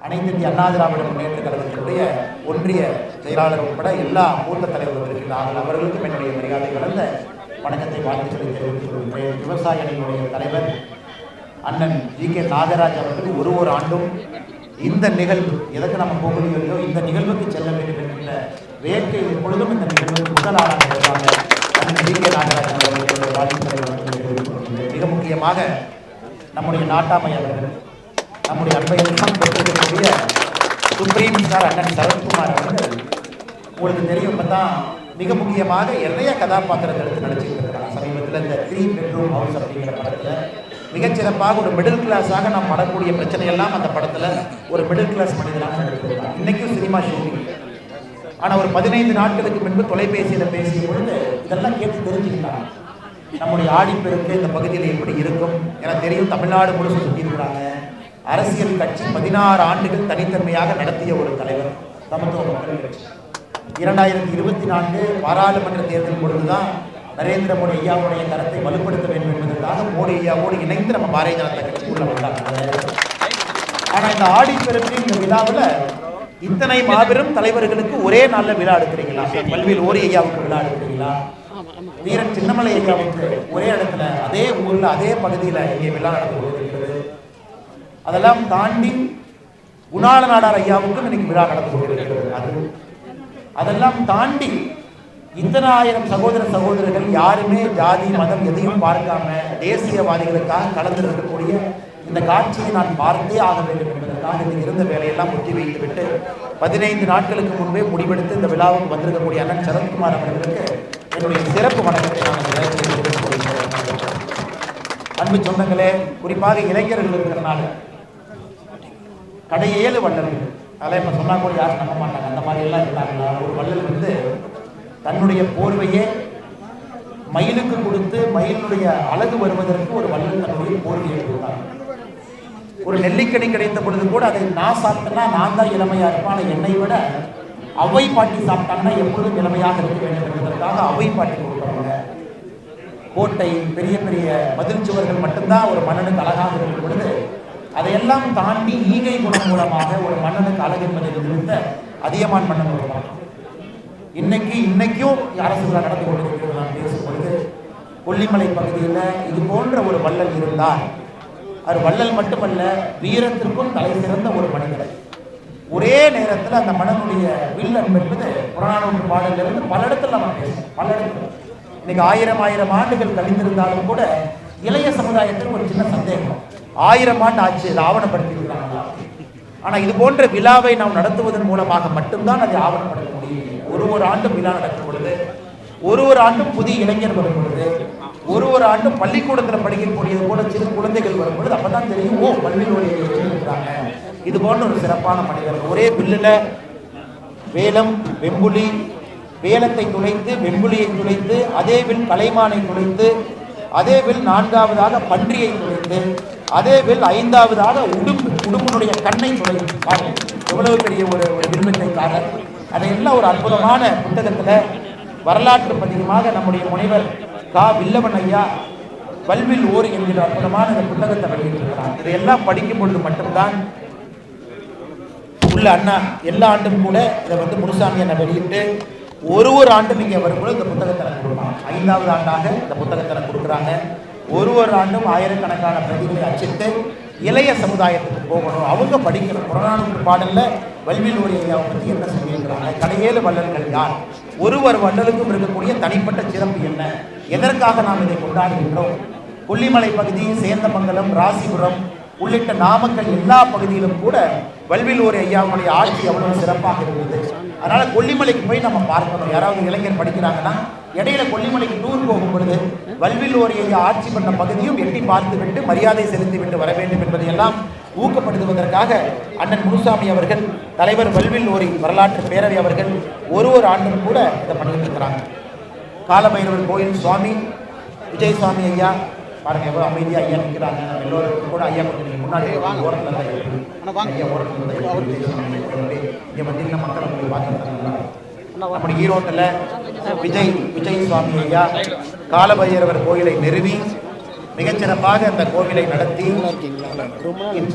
அனைத்து இந்திய அண்ணா திராவிட முன்னேற்ற கழகத்தினுடைய ஒன்றிய செயலாளர் உட்பட எல்லா மூத்த தலைவர்கள் இருக்கிறார்கள் அவர்களுக்கும் என்னுடைய மரியாதை கலந்த வணக்கத்தை வாழ்த்துக்களை தெரிவித்துக் கொள்கிறேன் விவசாய அணியினுடைய தலைவர் அண்ணன் ஜி கே நாகராஜ் அவர்கள் ஒரு ஒரு ஆண்டும் இந்த நிகழ்வு எதற்கு நம்ம போகலையோ இந்த நிகழ்வுக்கு செல்ல வேண்டும் என்கின்ற வேட்கை எப்பொழுதும் இந்த நிகழ்வுக்கு முதல் ஆளாக வருவாங்க அண்ணன் ஜி கே நாகராஜ் அவர்களுடைய வாழ்த்துக்களை மிக முக்கியமாக நம்முடைய நாட்டாமை அவர்கள் நம்முடைய அன்பை எல்லாம் கொடுத்திருக்கக்கூடிய சுப்ரீம் சார் அண்ணன் சரத்குமார் அவர்கள் உங்களுக்கு தெரியும் இப்போ தான் மிக முக்கியமாக நிறைய கதாபாத்திரங்கள் எடுத்து நடிச்சுட்டு சமீபத்தில் இந்த த்ரீ பெட்ரூம் ஹவுஸ் அப்படிங்கிற படத்தில் மிகச்சிறப்பாக ஒரு மிடில் கிளாஸாக நாம் படக்கூடிய பிரச்சனையெல்லாம் அந்த படத்தில் ஒரு மிடில் கிளாஸ் மனிதனாக நடித்திருக்கிறார் இன்றைக்கும் சினிமா ஷூட்டிங் ஆனால் ஒரு பதினைந்து நாட்களுக்கு முன்பு தொலைபேசியில் பேசிய பொழுது இதெல்லாம் கேட்டு தெரிஞ்சுக்கிட்டாங்க. நம்முடைய ஆடிப்பெருக்கு இந்த பகுதியில் எப்படி இருக்கும் எனக்கு தெரியும். தமிழ்நாடு முழுசும் சுற்றியிருக்கிறாங்க அரசியல் கட்சி பதினாறு ஆண்டுகள் தனித்தன்மையாக நடத்திய ஒரு தலைவர் சமத்துவ மக்கள் கட்சி. இரண்டாயிரத்தி இருபத்தி நான்கு பாராளுமன்ற தேர்தல் பொழுதுதான் நரேந்திர மோடி ஐயாவுடைய தரத்தை வலுப்படுத்த வேண்டும் என்பதற்காக மோடி ஐயாவோடு இணைந்து நம்ம பாரதிய ஜனதா கட்சிக்குள்ள வந்தாங்க. ஆனா இந்த ஆடிப்பெருக்கு இந்த விழாவில் இத்தனை மாபெரும் தலைவர்களுக்கு ஒரே நாளில் விழா எடுக்கிறீங்களா? பல்வேறு ஓரி ஐயாவுக்கு விழா எடுக்கிறீங்களா? வீரன் சின்னமலை ஐயாவுக்கு ஒரே இடத்துல அதே ஊர்ல அதே பகுதியில் இங்கே விழா நடந்து கொண்டிருக்கிறது அதெல்லாம் தாண்டி குணால நாடார் ஐயாவுக்கும் இன்னைக்கு விழா நடந்து கொண்டிருக்கிறது. அது அதெல்லாம் தாண்டி இத்தனை ஆயிரம் சகோதர சகோதரர்கள் யாருமே ஜாதி மதம் எதையும் பார்க்காம தேசியவாதிகளுக்காக கலந்திருக்கக்கூடிய இந்த காட்சியை நான் பார்த்தே ஆக வேண்டும் என்பதற்காக இதில் இருந்த வேலையெல்லாம் ஒத்தி பதினைந்து நாட்களுக்கு முன்பே முடிவெடுத்து இந்த விழாவுக்கு வந்திருக்கக்கூடிய அண்ணன் சரத்குமார் அவர்களுக்கு என்னுடைய சிறப்பு வணக்கத்தை நான் அன்பு சொந்தங்களே குறிப்பாக இளைஞர்கள் இருக்கிறனால கடை ஏழு வள்ளல்கள் அதெல்லாம் இப்போ சொன்னால் கூட யாரும் நம்ப மாட்டாங்க. அந்த மாதிரி எல்லாம் ஒரு வள்ளல் வந்து தன்னுடைய போர்வையே மயிலுக்கு கொடுத்து மயிலுடைய அழகு வருவதற்கு ஒரு வள்ளல் தன்னுடைய போர்வையை கொடுத்தாங்க. ஒரு நெல்லிக்கனி கிடைத்த பொழுது கூட அதை நான் சாப்பிட்டேன்னா நான் தான் இளமையா இருப்பேன். ஆனால் என்னை விட அவை பாட்டி சாப்பிட்டாங்கன்னா எப்பொழுதும் இளமையாக இருக்க வேண்டும் என்பதற்காக அவை பாட்டி கொடுக்குறாங்க கோட்டை பெரிய பெரிய மதில் சுவர்கள் மட்டும்தான் ஒரு மன்னனுக்கு அழகாக இருக்கும் பொழுது அதையெல்லாம் தாண்டி ஈகை குணம் மூலமாக ஒரு மன்னனுக்கு அழகு என்பதை நிறுத்த அதியமான் மன்னன் வருவான் இன்னைக்கு இன்னைக்கும் அரசு விழா நடந்து கொண்டிருக்கிறது நான் பேசும்பொழுது கொல்லிமலை பகுதியில் இது போன்ற ஒரு வள்ளல் இருந்தார் அவர் வள்ளல் மட்டுமல்ல வீரத்திற்கும் தலை சிறந்த ஒரு மனிதர். ஒரே நேரத்தில் அந்த மனதுடைய வில் என்பது புறநானூற்று பாடலிருந்து பல இடத்துல நம்ம பேசுவோம் பல இடத்துல. இன்னைக்கு ஆயிரம் ஆயிரம் ஆண்டுகள் கழிந்திருந்தாலும் கூட இளைய சமுதாயத்தில் ஒரு சின்ன சந்தேகம். ஆயிரம் ஆண்டு ஆட்சி அதை ஆவணப்படுத்தியிருக்கிறாங்களா ஆனால் இது போன்ற விழாவை நாம் நடத்துவதன் மூலமாக மட்டும்தான் அதை ஆவணப்படுத்த முடியும். ஒரு ஒரு ஆண்டும் விழா நடக்கும் பொழுது ஒரு ஒரு ஆண்டும் புதிய இளைஞர் வரும் பொழுது ஒரு ஒரு ஆண்டும் பள்ளிக்கூடத்தில் படிக்கக்கூடியது போல சிறு குழந்தைகள் வரும் பொழுது அப்பதான் தெரியும் ஓ பள்ளியில் இருக்கிறாங்க இது போன்ற ஒரு சிறப்பான மனிதர் ஒரே பில்லில் வேலம் வெம்புலி வேலத்தை துளைத்து வெம்புலியை துளைத்து அதே வில் கலைமானை துளைத்து அதே வில் நான்காவதாக பன்றியை துளைத்து அதே ஐந்தாவதாக உடும்பு உடும்பினுடைய கண்ணை துளைத்து எவ்வளவு பெரிய ஒரு ஒரு விண்மிட்டைக்காரர் அதையெல்லாம் ஒரு அற்புதமான புத்தகத்தில் வரலாற்று பதிகமாக நம்முடைய முனைவர் கா. வில்லவன் ஐயா வல்வில் ஓர் என்கிற அற்புதமான இந்த புத்தகத்தை வெளியிட்டிருக்கிறார். இதையெல்லாம் படிக்கும் பொழுது மட்டும்தான் உள்ள அண்ணா எல்லா ஆண்டும் கூட இதை வந்து முனுசாமி என்னை வெளியிட்டு ஒரு ஒரு ஆண்டும் இங்கே வரும்போது இந்த புத்தகத்தை எனக்கு ஐந்தாவது ஆண்டாக இந்த புத்தகத்தை கொடுக்குறாங்க ஒரு ஒரு ஆண்டும் ஆயிரக்கணக்கான பிரதிகளை அச்சிட்டு இளைய சமுதாயத்துக்கு போகணும். அவங்க படிக்கணும் புறநானூறு பாடலில் வல்வில் ஓரி ஐயாவை பற்றி என்ன சொல்லியிருக்கிறாங்க? கடையேழு வள்ளல்கள் யார்? ஒருவர் வள்ளலுக்கும் இருக்கக்கூடிய தனிப்பட்ட சிறப்பு என்ன? எதற்காக நாம் இதை கொண்டாடுகின்றோம்? கொல்லிமலை பகுதி சேந்தமங்கலம் ராசிபுரம் உள்ளிட்ட நாமக்கல் எல்லா பகுதியிலும் கூட வல்விலூர் ஐயாவுடைய ஆட்சி அவ்வளவு சிறப்பாக இருந்தது. அதனால கொல்லிமலைக்கு போய் நம்ம பார்க்கணும். யாராவது இளைஞர் படிக்கிறாங்கன்னா இடையில கொல்லிமலைக்கு டூர் போகும் பொழுது வல்விலூர் ஐயா ஆட்சி பண்ண பகுதியும் எட்டி பார்த்து விட்டு மரியாதை செலுத்தி விட்டு வர வேண்டும் என்பதையெல்லாம் ஊக்கப்படுத்துவதற்காக அண்ணன் முனுசாமி அவர்கள் தலைவர் வல்வில் ஓரி வரலாற்று பேரவை அவர்கள் ஒரு ஒரு ஆண்டும் கூட இதை பண்ணிட்டு இருக்கிறாங்க காலபைரவர் கோயில் சுவாமி விஜய் சுவாமி ஐயா பாருங்க எவ்வளோ அமைதியாக ஐயா நிற்கிறாங்க நம்ம எல்லோருக்கும் கூட ஐயா கொஞ்சம் முன்னாடி வாங்க. ஓரத்தில் தான். ஐயா ஓரத்தில் இங்கே பார்த்தீங்கன்னா மக்கள் பார்த்துருக்காங்க நம்முடைய ஈரோட்டில் விஜய் விஜய் சுவாமி ஐயா காலபைரவர் கோயிலை நிறுவி மிகச்சிறப்பாக அந்த கோவிலை நடத்தி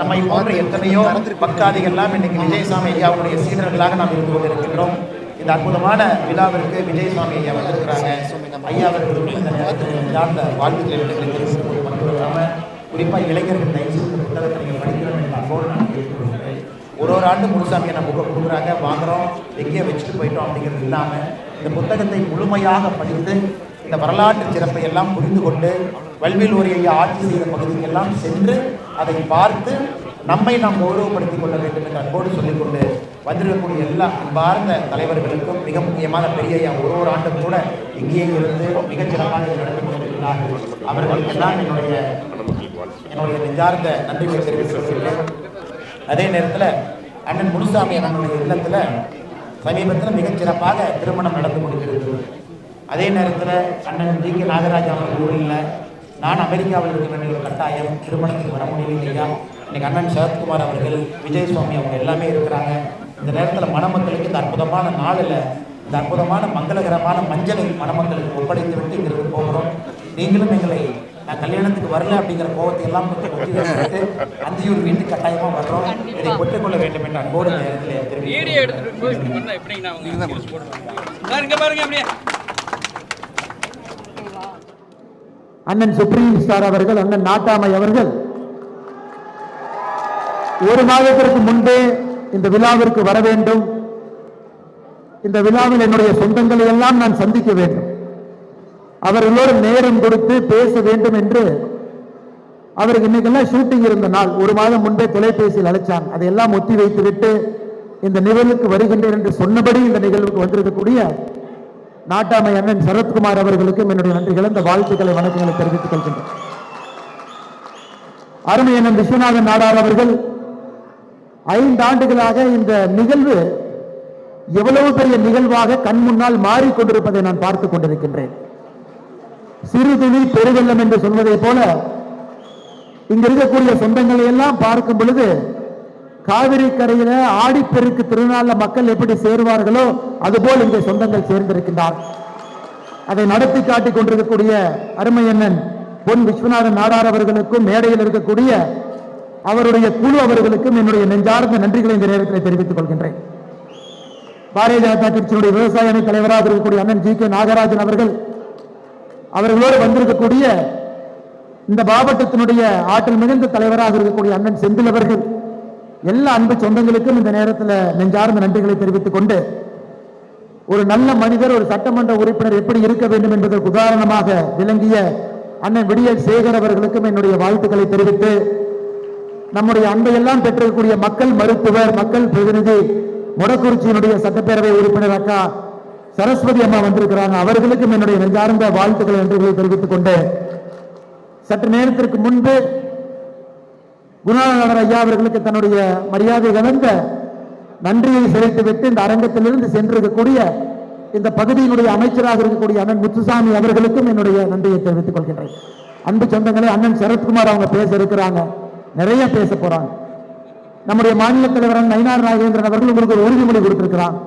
நம்மை போன்ற எத்தனையோ பக்தாதிகள்லாம் இன்னைக்கு விஜயசாமி ஐயாவுடைய சீடர்களாக நாம் இருந்து கொண்டிருக்கின்றோம். இந்த அற்புதமான விழாவிற்கு விஜயசாமி ஐயா வந்திருக்கிறாங்க. ஐயா அவர்களுக்கு இந்த நேரத்தில் சார்ந்த வாழ்த்துக்களை மட்டும் இல்லாமல் குறிப்பாக இளைஞர்கள் தயவு செய்து புத்தகத்தை நீங்கள் படிக்கிறோம் என்று நான் ஒரு ஒரு ஆண்டு முழுசாமியை நம்ம கொடுக்குறாங்க வாங்குறோம் எங்கேயோ வச்சுட்டு போயிட்டோம் அப்படிங்கிறது இல்லாமல் இந்த புத்தகத்தை முழுமையாக படித்து இந்த வரலாற்று சிறப்பை எல்லாம் புரிந்து கொண்டு வல்வில் ஒரு ஐயா ஆட்சி செய்த பகுதிக்கெல்லாம் சென்று அதை பார்த்து நம்மை நாம் கௌரவப்படுத்திக் கொள்ள வேண்டும் என்று அன்போடு சொல்லிக்கொண்டு வந்திருக்கக்கூடிய எல்லா அன்பார்ந்த தலைவர்களுக்கும் மிக முக்கியமான பெரிய ஐயா ஒரு ஒரு ஆண்டும் கூட இங்கேயே இருந்து மிகச் சிறப்பாக இதை கொண்டிருக்கிறார்கள். அவர்களுக்கெல்லாம் என்னுடைய என்னுடைய நெஞ்சார்ந்த நன்றிகளை தெரிவித்துக் கொள்கிறேன். அதே நேரத்தில் அண்ணன் முனுசாமி அண்ணனுடைய இல்லத்தில் சமீபத்தில் மிகச்சிறப்பாக திருமணம் நடந்து கொண்டிருக்கிறது அதே நேரத்தில் அண்ணன் ஜி கே. நாகராஜ் அவர்கள் ஊரில் நான் அமெரிக்காவில் இருக்க வேண்டிய ஒரு கட்டாயம் திருமணத்துக்கு வர முடியலையா இன்னைக்கு அண்ணன் சரத்குமார் அவர்கள் விஜய் சுவாமி அவங்க எல்லாமே இருக்கிறாங்க. இந்த நேரத்தில் மணமக்களுக்கு இந்த அற்புதமான நாளில் இந்த அற்புதமான மங்களகரமான மஞ்சளை மணமக்களுக்கு ஒப்படைத்து விட்டு இங்கிருந்து போகிறோம். நீங்களும் எங்களை நான் கல்யாணத்துக்கு வரல அப்படிங்கிற கோபத்தை எல்லாம் அந்தியூர் வீட்டுக்கு கட்டாயமாக வர்றோம். இதை பெற்றுக்கொள்ள வேண்டும் என்று அன்போடு வீடியோ எடுத்துட்டு பாருங்க அப்படியே. அண்ணன் சுப்ரீம் ஸ்டார் அவர்கள் அண்ணன் நாட்டாமை அவர்கள் ஒரு மாதத்திற்கு முன்பே இந்த விழாவிற்கு வர வேண்டும். இந்த விழாவில் என்னுடைய சொந்தங்களை எல்லாம் நான் சந்திக்க வேண்டும். அவர்களோடு நேரம் கொடுத்து பேச வேண்டும் என்று அவருக்கு இன்னைக்கெல்லாம் ஷூட்டிங் இருந்த நாள். ஒரு மாதம் முன்பே தொலைபேசியில் அழைச்சாங்க. அதையெல்லாம் ஒத்தி வைத்து விட்டு இந்த நிகழ்வுக்கு வருகின்றேன் என்று சொன்னபடி இந்த நிகழ்வுக்கு வந்திருக்கக்கூடிய நாட்டாமை அண்ணன் சரத்குமார் அவர்களுக்கும் என்னுடைய நன்றிகளை. இந்த வாழ்த்துக்களை வணக்கங்களை தெரிவித்துக் கொள்கின்றேன். அருமை அண்ணன் விஸ்வநாதன் நாடார் அவர்கள் ஐந்து ஆண்டுகளாக இந்த நிகழ்வு எவ்வளவு பெரிய நிகழ்வாக கண் முன்னால் மாறிக்கொண்டிருப்பதை நான் பார்த்துக் கொண்டிருக்கின்றேன். சிறுதுளி பெருவெள்ளம் என்று சொல்வதை போல இங்க இருக்கக்கூடிய சொந்தங்களை எல்லாம் பார்க்கும் பொழுது காவிரி கரையில ஆடிப்பெருக்கு திருநாள்ல மக்கள் எப்படி சேருவார்களோ அதுபோல் இங்கே சொந்தங்கள் சேர்ந்திருக்கின்றார். அதை நடத்தி காட்டிக் கொண்டிருக்கக்கூடிய அருமையண்ணன் பொன் விஸ்வநாதன் நாடார் அவர்களுக்கும் மேடையில் இருக்கக்கூடிய அவருடைய குழு அவர்களுக்கும் என்னுடைய நெஞ்சார்ந்த நன்றிகளை இந்த நேரத்தில் தெரிவித்துக் கொள்கின்றேன். பாரதிய ஜனதா கட்சியினுடைய விவசாய அணி தலைவராக இருக்கக்கூடிய அண்ணன் ஜி கே நாகராஜன் அவர்கள் அவர்களோடு வந்திருக்கக்கூடிய இந்த மாவட்டத்தினுடைய ஆற்றல் மிகுந்த தலைவராக இருக்கக்கூடிய அண்ணன் செந்தில் அவர்கள் எல்லா அன்பு சொந்தங்களுக்கும் இந்த நேரத்தில் நெஞ்சார்ந்த நன்றிகளை தெரிவித்துக் கொண்டு ஒரு நல்ல மனிதர் ஒரு சட்டமன்ற உறுப்பினர் எப்படி இருக்க வேண்டும் என்பதற்கு உதாரணமாக விளங்கிய அண்ணன் விடியல் சேகர் அவர்களுக்கும் என்னுடைய வாழ்த்துக்களை தெரிவித்து நம்முடைய அன்பையெல்லாம் பெற்றிருக்கக்கூடிய மக்கள் மருத்துவர் மக்கள் பிரதிநிதி மொடக்குறிச்சியினுடைய சட்டப்பேரவை உறுப்பினர் அக்கா சரஸ்வதி அம்மா வந்திருக்கிறாங்க. அவர்களுக்கும் என்னுடைய நெஞ்சார்ந்த வாழ்த்துக்களை நன்றிகளை தெரிவித்துக் கொண்டு சற்று நேரத்திற்கு முன்பு குணாநகர் ஐயா அவர்களுக்கு தன்னுடைய மரியாதை கலந்த நன்றியை செலுத்திவிட்டு இந்த அரங்கத்திலிருந்து சென்றிருக்கக்கூடிய இந்த பகுதியினுடைய அமைச்சராக இருக்கக்கூடிய அண்ணன் முத்துசாமி அவர்களுக்கும் என்னுடைய நன்றியை தெரிவித்துக் கொள்கின்றேன். அன்பு சொந்தங்களே அண்ணன் சரத்குமார் அவங்க பேச இருக்கிறாங்க. நிறைய பேச போறாங்க. நம்முடைய மாநில தலைவர் நயினார் நாகேந்திரன் அவர்கள் உங்களுக்கு ஒரு உறுதிமொழி கொடுத்திருக்கிறான்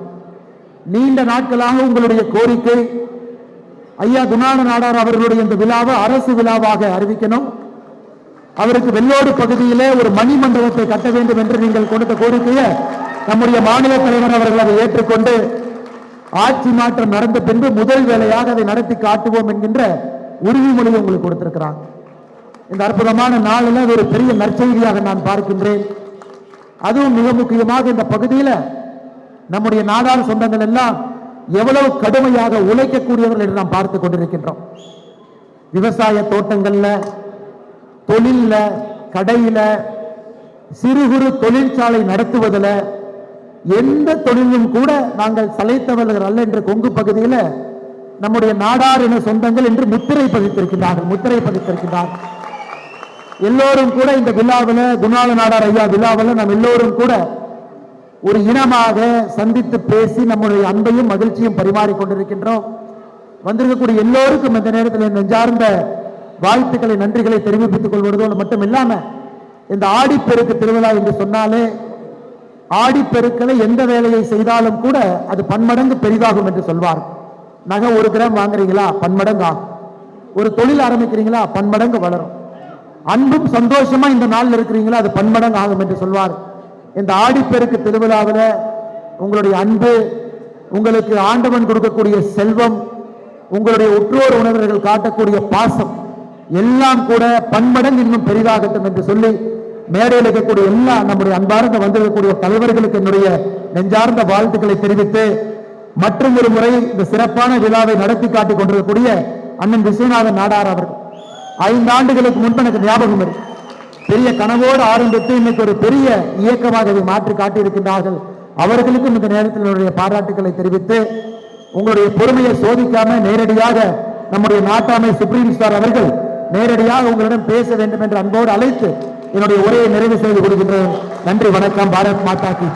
நீண்ட நாட்களாக உங்களுடைய கோரிக்கை. ஐயா குணான நாடார் அவர்களுடைய இந்த விழாவை அரசு விழாவாக அறிவிக்கணும். அவருக்கு வெள்ளோடு பகுதியிலே ஒரு மணி மண்டபத்தை கட்ட வேண்டும் என்று நீங்கள் கொடுத்த கோரிக்கையை நம்முடைய மாநில தலைவர் அவர்கள் அதை ஏற்றுக்கொண்டு ஆட்சி மாற்றம் நடந்த பின்பு முதல் வேலையாக அதை நடத்தி காட்டுவோம் என்கின்ற உறுதிமொழியை உங்களுக்கு கொடுத்திருக்கிறாங்க இந்த அற்புதமான நாளில் ஒரு பெரிய நற்செய்தியாக நான் பார்க்கின்றேன். அதுவும் மிக முக்கியமாக இந்த பகுதியில் நம்முடைய நாடார் சொந்தங்கள் எல்லாம் எவ்வளவு கடுமையாக உழைக்கக்கூடியவர்கள் என்று நாம் பார்த்து கொண்டிருக்கின்றோம். விவசாய தோட்டங்கள்ல தொழில்ல கடையில சிறு குறு தொழிற்சாலை நடத்துவதில் எந்த தொழிலும் கூட நாங்கள் சளைத்தவர்கள் அல்ல என்ற கொங்கு பகுதியில் நம்முடைய நாடார் என சொந்தங்கள் என்று முத்திரை பதித்திருக்கிறார்கள் முத்திரை பதித்திருக்கிறார்கள் எல்லோரும் கூட இந்த விழாவில் குணால நாடார் ஐயா விழாவில் நாம் எல்லோரும் கூட ஒரு இனமாக சந்தித்து பேசி நம்முடைய அன்பையும் மகிழ்ச்சியும் பரிமாறிக்கொண்டிருக்கின்றோம் வந்திருக்கக்கூடிய எல்லோருக்கும் இந்த நேரத்தில் நெஞ்சார்ந்த வாழ்த்துக்களை நன்றிகளை தெரிவித்துக் கொள்வதோடு மட்டும் இல்லாமல் இந்த ஆடிப்பெருக்கு திருவிழா என்று சொன்னாலே ஆடிப்பெருக்களை எந்த வேலையை செய்தாலும் கூட அது பன்மடங்கு பெரிதாகும் என்று சொல்வார். நகை ஒரு கிராம் வாங்குறீங்களா? பன்மடங்கு. ஆகும் ஒரு தொழில் ஆரம்பிக்கிறீங்களா? பன்மடங்கு வளரும். அன்பும் சந்தோஷமா இந்த நாளில் இருக்கிறீங்களா? அது பன்மடங்கு ஆகும் என்று சொல்வார். இந்த ஆடிப்பெருக்கு திருவிழாவில் உங்களுடைய அன்பு உங்களுக்கு ஆண்டவன் கொடுக்கக்கூடிய செல்வம் உங்களுடைய உற்றோர் உணர்வர்கள் காட்டக்கூடிய பாசம் எல்லாம் கூட பன்மடங்கு இன்னும் பெரிதாகட்டும் என்று சொல்லி மேடையில் இருக்கக்கூடிய எல்லா நம்முடைய அன்பார்ந்த வந்திருக்கக்கூடிய தலைவர்களுக்கு என்னுடைய நெஞ்சார்ந்த வாழ்த்துக்களை தெரிவித்து மற்றும் ஒரு முறை இந்த சிறப்பான விழாவை நடத்தி காட்டிக் கொண்டிருக்கக்கூடிய அண்ணன் விஸ்வநாதன் நாடார் அவர்கள். ஐந்து ஆண்டுகளுக்கு முன்பு எனக்கு ஞாபகம் இருக்கு பெரிய கனவோடு ஆரம்பித்து இன்னைக்கு ஒரு பெரிய இயக்கமாக இதை மாற்றி காட்டியிருக்கின்றார்கள். அவர்களுக்கும் இந்த நேரத்தில் என்னுடைய பாராட்டுக்களை தெரிவித்து உங்களுடைய பொறுமையை சோதிக்காம நேரடியாக நம்முடைய நாட்டாமை சுப்ரீம் ஸ்டார் அவர்கள் நேரடியாக உங்களிடம் பேச வேண்டும் என்று அன்போடு அழைத்து என்னுடைய உரையை நிறைவு செய்து கொடுக்கின்றேன் நன்றி வணக்கம். பாரத் மாதா கி